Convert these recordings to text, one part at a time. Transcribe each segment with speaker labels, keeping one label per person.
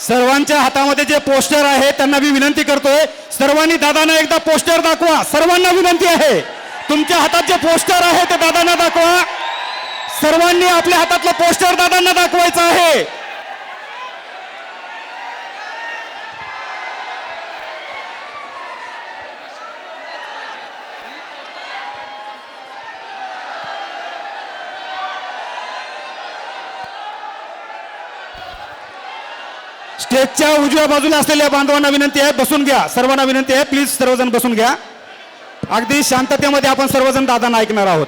Speaker 1: सर्वांच्या हातामध्ये जे पोस्टर आहे त्यांना मी विनंती करतोय सर्वांनी दादांना एकदा पोस्टर दाखवा. सर्वांना विनंती आहे. तुमच्या हातात जे पोस्टर आहे ते दादांना दाखवा. सर्वांनी आपल्या हातातलं पोस्टर दादांना दाखवायचं आहे. स्टेजच्या उजव्या बाजूला असलेल्या बांधवांना विनंती आहे बसून घ्या. सर्वांना विनंती आहे प्लीज सर्वजण बसून घ्या. अगदी शांततेमध्ये आपण सर्वजण दादांना ऐकणार आहोत.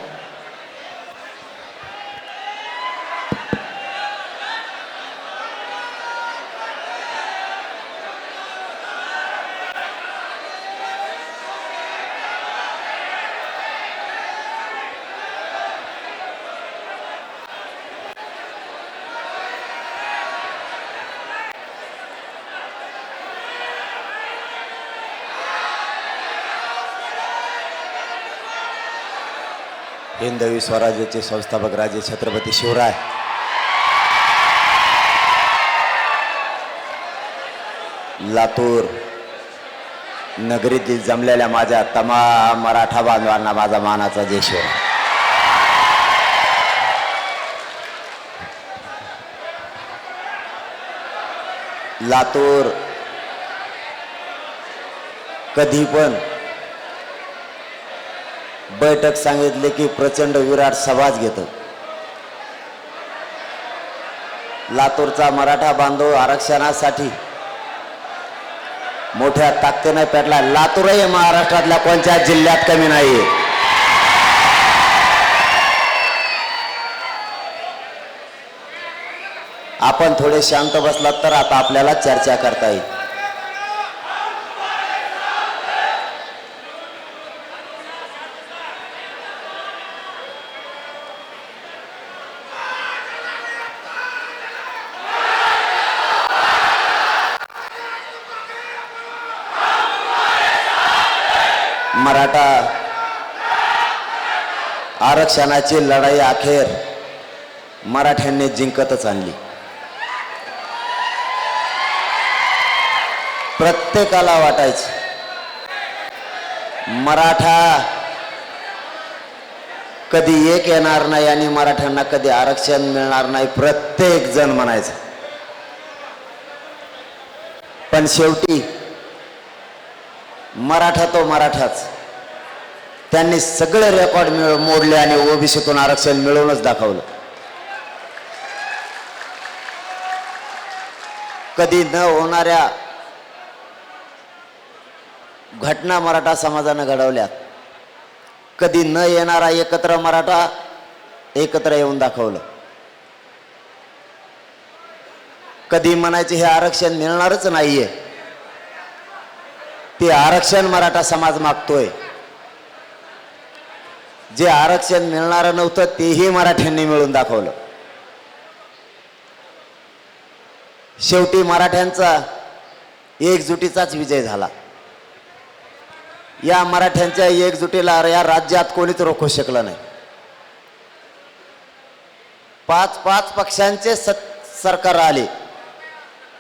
Speaker 2: हिंदवी स्वराज्याचे संस्थापक राजे छत्रपती शिवराय। लातूर नगरीतील जमलेल्या माझ्या तमाम मराठा बांधवांना माझा मानाचा देश लातूर कधी पण बैठक सांगितले की प्रचंड विराट सभाच घेतो. लातूरचा मराठा बांधव आरक्षणासाठी मोठ्या ताकदीने पेटला. लातूरही महाराष्ट्रातल्या कोणत्या जिल्ह्यात कमी नाही आपण थोडे शांत बसलात तर आता आपल्याला चर्चा करता येईल. मराठा आरक्षणाची लढाई अखेर मराठ्यांनी जिंकतच आणली. प्रत्येकाला वाटायचं मराठा कधी एक येणार नाही आणि मराठ्यांना कधी आरक्षण मिळणार नाही प्रत्येक जण म्हणायचं. पण शेवटी मराठा तो मराठाच. त्यांनी सगळे रेकॉर्ड मिळ मोडले आणि ओबीसीतून आरक्षण मिळवूनच दाखवलं. कधी न होणाऱ्या घटना मराठा समाजानं घडवल्यात कधी न येणारा एकत्र मराठा एकत्र येऊन दाखवलं. कधी म्हणायचे हे आरक्षण मिळणारच नाहीये. ते आरक्षण मराठा समाज मागतोय. जे आरक्षण मिळणारं नव्हतं तेही मराठ्यांनी मिळून दाखवलं. शेवटी मराठ्यांचा एकजुटीचाच विजय झाला. या मराठ्यांच्या एकजुटीला या राज्यात कोणीच रोखू शकलं नाही. पाच पाच पक्षांचे सत सरकार आले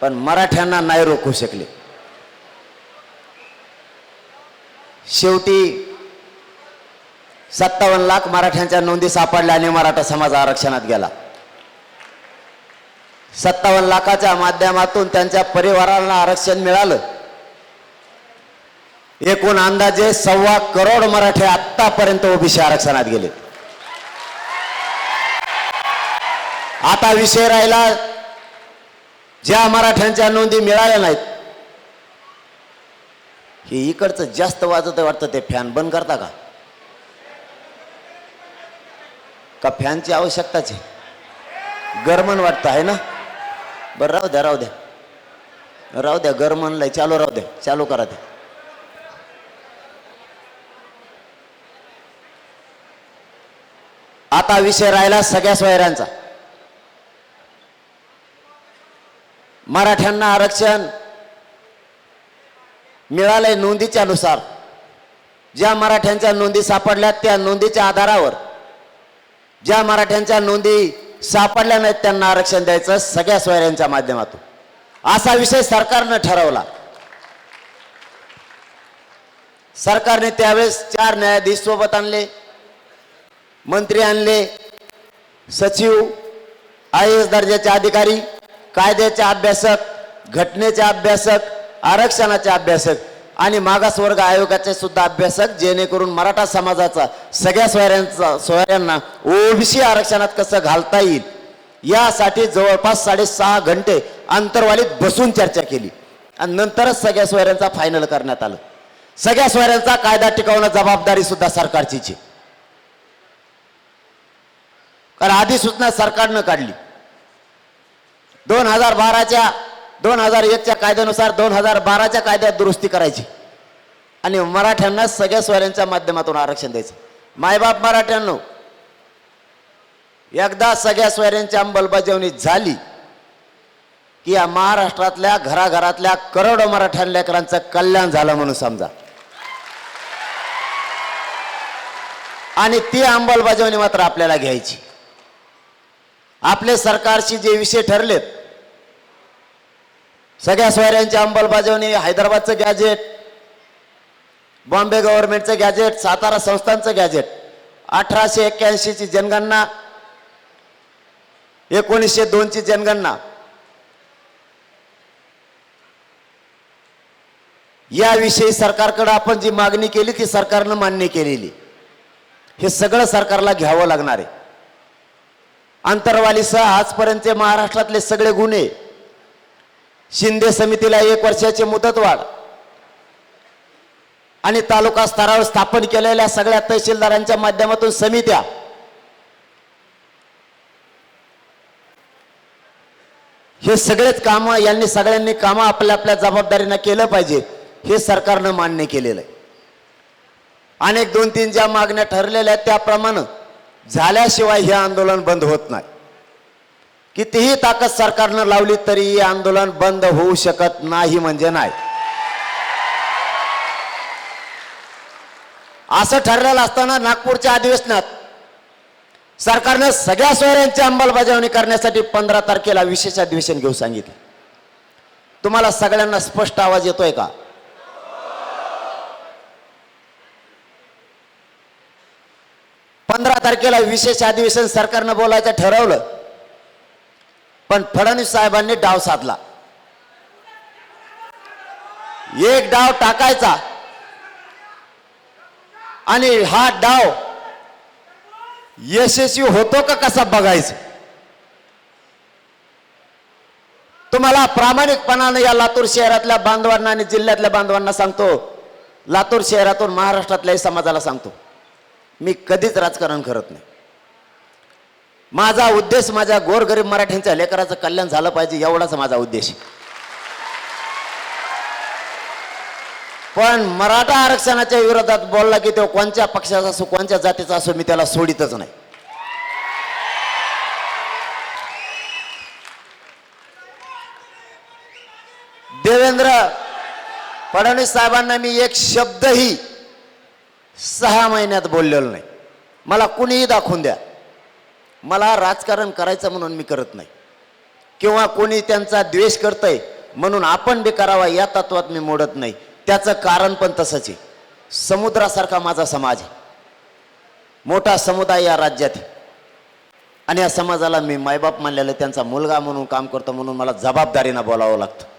Speaker 2: पण मराठ्यांना नाही रोखू शकले. शेवटी सत्तावन्न लाख मराठ्यांच्या नोंदी सापडल्या आणि मराठा समाज आरक्षणात गेला. सत्तावन्न लाखाच्या माध्यमातून त्यांच्या परिवाराला आरक्षण मिळालं. एकूण अंदाजे सव्वा करोड मराठे आतापर्यंत ओबीसी आरक्षणात गेले. आता विषय राहिला ज्या मराठ्यांच्या नोंदी मिळाल्या नाहीत हे इकडचं जास्त वाजत वाटतं ते फॅन बंद करता का? का फॅनची आवश्यकताच आहे? गरमन वाटतं आहे ना? बरं राहू द्या राहू द्या. राहू द्या गरमनलाय चालू राहू द्या. चालू करा द्या आता विषय राहिला सगळ्या सोयऱ्यांचा मराठ्यांना आरक्षण मिळालंय नोंदीच्या नुसार. ज्या मराठ्यांच्या नोंदी सापडल्या त्या नोंदीच्या आधारावर. ज्या मराठ्यांच्या नोंदी सापडल्या नाहीत त्यांना आरक्षण द्यायचं सगळ्या सोयऱ्यांच्या माध्यमातून. असा विषय सरकारनं ठरवला. सरकारने त्यावेळेस चार न्यायाधीश सोबत आणले मंत्री आणले सचिव आय एस दर्जाचे अधिकारी कायद्याचे अभ्यासक घटनेचे अभ्यासक आरक्षणाचे अभ्यासक आणि मागासवर्ग आयोगाचे सुद्धा अभ्यासक जेणेकरून मराठा समाजाचा सगळ्या सोयऱ्यांचा सोयऱ्यांना ओबीसी आरक्षणात कसं घालता येईल यासाठी जवळपास साडेसहा घंटे अंतरवालीत बसून चर्चा केली. आणि नंतरच सगळ्या सोयऱ्यांचा फायनल करण्यात आलं. सगळ्या सोयऱ्यांचा कायदा टिकवणं जबाबदारी सुद्धा सरकारचीच आहे. कारण सूचना सरकारनं काढली. दोन हजार बाराच्या दोन हजार एकच्या कायद्यानुसार दोन हजार बाराच्या कायद्यात दुरुस्ती करायची. आणि मराठ्यांना सगळ्या सोयऱ्यांच्या माध्यमातून आरक्षण द्यायचं. मायबाप मराठ्यांनो एकदा सगळ्या सोयऱ्यांची अंमलबजावणी झाली की या महाराष्ट्रातल्या घराघरातल्या करोडो मराठ्यां लेकरांचं कल्याण झालं म्हणून समजा. आणि ती अंमलबजावणी मात्र आपल्याला घ्यायची. आपले सरकारशी जे विषय ठरलेत सगळ्या सोयऱ्यांची अंमलबजावणी हैदराबादचं गॅजेट बॉम्बे गव्हर्नमेंटचं गॅजेट सातारा संस्थांचं गॅजेट अठराशे एक्क्याऐंशीची जनगणना एकोणीसशे दोनची जनगणना. याविषयी सरकारकडे आपण जी मागणी केली ती सरकारनं मान्य केलेली. हे सगळं सरकारला घ्यावं लागणार आहे. अंतरवालीसह आजपर्यंतचे महाराष्ट्रातले सगळे गुन्हे शिंदे समितीला एक वर्षाची मुदतवाढ आणि तालुका स्तरावर स्थापन केलेल्या सगळ्या तहसीलदारांच्या माध्यमातून समित्या. हे सगळेच कामं यांनी सगळ्यांनी कामं आपल्या आपल्या जबाबदारीनं केलं पाहिजे हे सरकारनं मान्य केलेलं आहे. अनेक दोन तीन ज्या मागण्या ठरलेल्या आहेत त्याप्रमाणे झाल्याशिवाय हे आंदोलन बंद होत नाही. कितीही ताकद सरकारनं लावली तरी हे आंदोलन बंद होऊ शकत नाही म्हणजे नाही. असं ठरलेलं असताना नागपूरच्या अधिवेशनात सरकारनं सगळ्या सोयऱ्यांची अंमलबजावणी करण्यासाठी पंधरा तारखेला विशेष अधिवेशन घेऊ सांगितलं. तुम्हाला सगळ्यांना स्पष्ट आवाज येतोय का? पंधरा तारखेला विशेष अधिवेशन सरकारनं बोलायचं ठरवलं. पण फडणवीस साहेबांनी डाव साधला. एक डाव टाकायचा. आणि हा डाव यशस्वी होतो का कसा बघायचं? तुम्हाला प्रामाणिकपणानं या लातूर शहरातल्या बांधवांना आणि जिल्ह्यातल्या बांधवांना सांगतो. लातूर शहरातून महाराष्ट्रातल्याही समाजाला सांगतो. मी कधीच राजकारण करत नाही. माझा उद्देश माझ्या गोरगरीब मराठ्यांच्या लेकराचं कल्याण झालं पाहिजे एवढाच माझा उद्देश. पण मराठा आरक्षणाच्या विरोधात बोलला की तो कोणत्या पक्षाचा असो कोणत्या जातीचा असो मी त्याला सोडितच नाही. देवेंद्र फडणवीस साहेबांना मी एक शब्दही सहा महिन्यात बोललेलो नाही. मला कुणीही दाखवून द्या. मला राजकारण करायचं म्हणून मी करत नाही. किंवा कोणी त्यांचा द्वेष करतंय म्हणून आपण बी करावा या तत्वात मी मोडत नाही. त्याचं कारण पण तसंच आहे. समुद्रासारखा माझा समाज आहे. मोठा समुदाय या राज्यात आहे. आणि या समाजाला मी मायबाप मानलेलं त्यांचा मुलगा म्हणून काम करतो म्हणून मला जबाबदारीनं बोलावं लागतं.